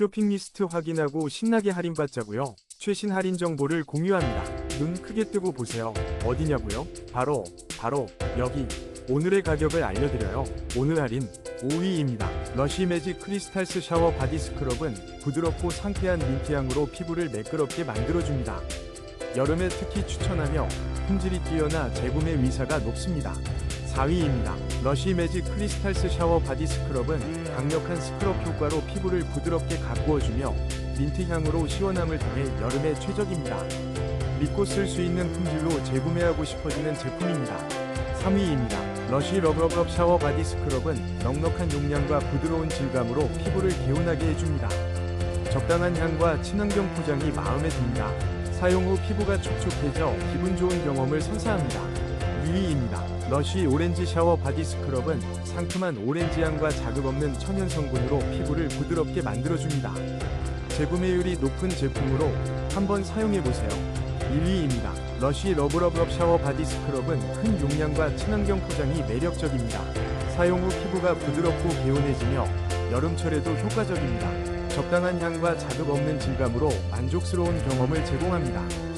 쇼핑 리스트 확인하고 신나게 할인받자고요. 최신 할인 정보를 공유합니다. 눈 크게 뜨고 보세요. 어디냐고요? 바로 바로 여기. 오늘의 가격을 알려드려요. 오늘 할인 5위입니다. 러쉬 매직 크리스탈스 샤워 바디 스크럽은 부드럽고 상쾌한 민트향으로 피부를 매끄럽게 만들어줍니다. 여름에 특히 추천하며 품질이 뛰어나 재구매 위사가 높습니다. 4위입니다. 러쉬 매직 크리스탈스 샤워 바디 스크럽은 강력한 스크럽 효과로 피부를 부드럽게 가꾸어주며 민트 향으로 시원함을 더해 여름에 최적입니다. 믿고 쓸 수 있는 품질로 재구매하고 싶어지는 제품입니다. 3위입니다. 러쉬 러브러브럽 샤워 바디 스크럽은 넉넉한 용량과 부드러운 질감으로 피부를 개운하게 해줍니다. 적당한 향과 친환경 포장이 마음에 듭니다. 사용 후 피부가 촉촉해져 기분 좋은 경험을 선사합니다. 2위입니다. 러쉬 오렌지 샤워 바디 스크럽은 상큼한 오렌지 향과 자극 없는 천연 성분으로 피부를 부드럽게 만들어줍니다. 재구매율이 높은 제품으로 한번 사용해보세요. 1위입니다. 러쉬 러브러브럽 샤워 바디 스크럽은 큰 용량과 친환경 포장이 매력적입니다. 사용 후 피부가 부드럽고 개운해지며 여름철에도 효과적입니다. 적당한 향과 자극 없는 질감으로 만족스러운 경험을 제공합니다.